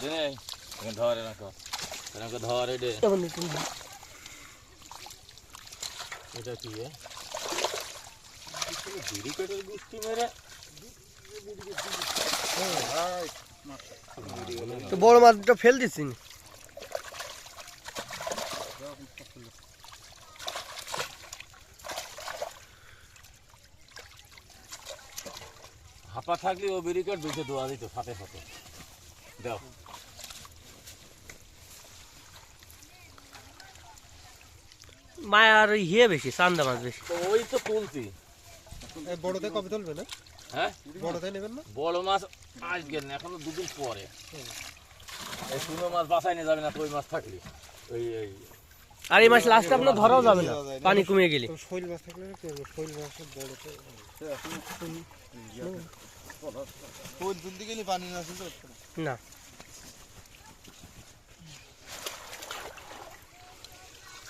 ধর এনাকে এনাকে ধর এডে এটা কি বিড়ি কেটের গুষ্টি মেরে। তো বড় মাছটা ফেল দিচ্ছি হাঁপা থাকলে ও কেট দুটো দোয়া দিত ফাতে ফাতে দাও। মায়ার ইয়ে বেশি চান্দা মাছ বেশি। ওই তো তুলছি। এই বড়তে কবে তুলবে না? হ্যাঁ? বড়তে নেবেন না? বড় মাছ আসবে না এখনও দুদিন পরে। এই শুনো মাছ বাসায় নিয়ে যাবে না তো মাছ থাকলে? ওই এই। আর এই মাছ লাস্টে আপনার ধরাও যাবে না পানি কমিয়ে গেলে। শৈল মাছ থাকলে শৈল মাছের বড়তে না ছিল না এইটা একটু কি দিও কি হয়? এই দাও এই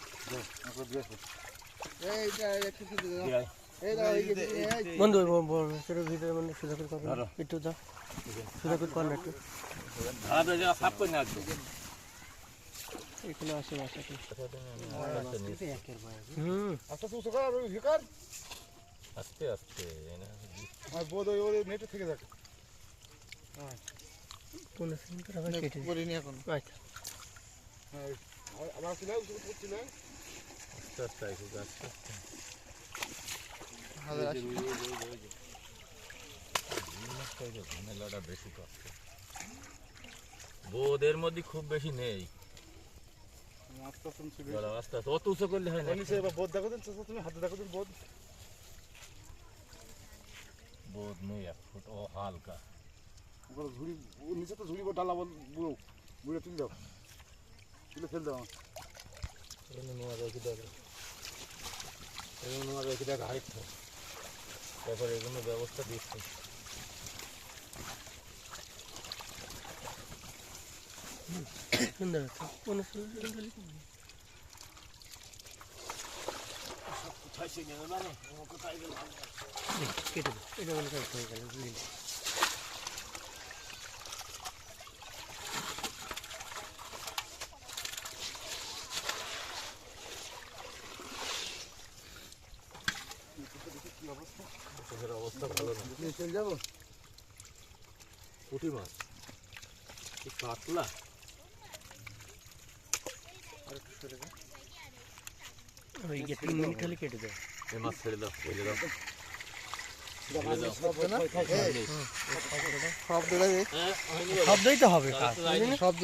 যে এই বন্ধু সেটার ভিতরে মানে সোজা করে একটু যা সোজা করে না একটু। এখানে আসে হুম। উঠে কর ভিকার আস্তে আস্তে এনে আর বোধ ওই ওই নেটে থেকে সেকেন্ড করে আবার কেটে। এখন। আচ্ছা। হ্যাঁ আস্তে আইসো আস্তে আস্তে হাজার আশি ঝামেলাটা বেশি কষ্ট বোধের মধ্যে খুব বেশি নেই। আস্তে আস্তে অত উঁচু করলে হয় না। বোধ দেখো তুমি হাতে দেখো বোধ। বোধ নেই এক ফুট ও হালকা। ঝুড়ি নিচে তো ঝুড়ি ডালা বল বুড়ো বুড়ে তুলে দাও। তুলে ফেল দাও। কি দেখো। এগুলো আমার দেখ হাইট তারপরে এগুলো ব্যবস্থা দিচ্ছি? কোথায় গেল কেটে এটা মনে হয়ে গেল চোখের অবস্থা ভালো না। নিয়ে চলে যাব? পুঁটি মাছ। কাতলা ওই যে তিন মিনিট হলে কেটে দেয়। এই মাছ ছেড়ে দাও ছেড়ে দাও। শব্দ না হ্যাঁ, হয়নি। শব্দই তো হবে শব্দ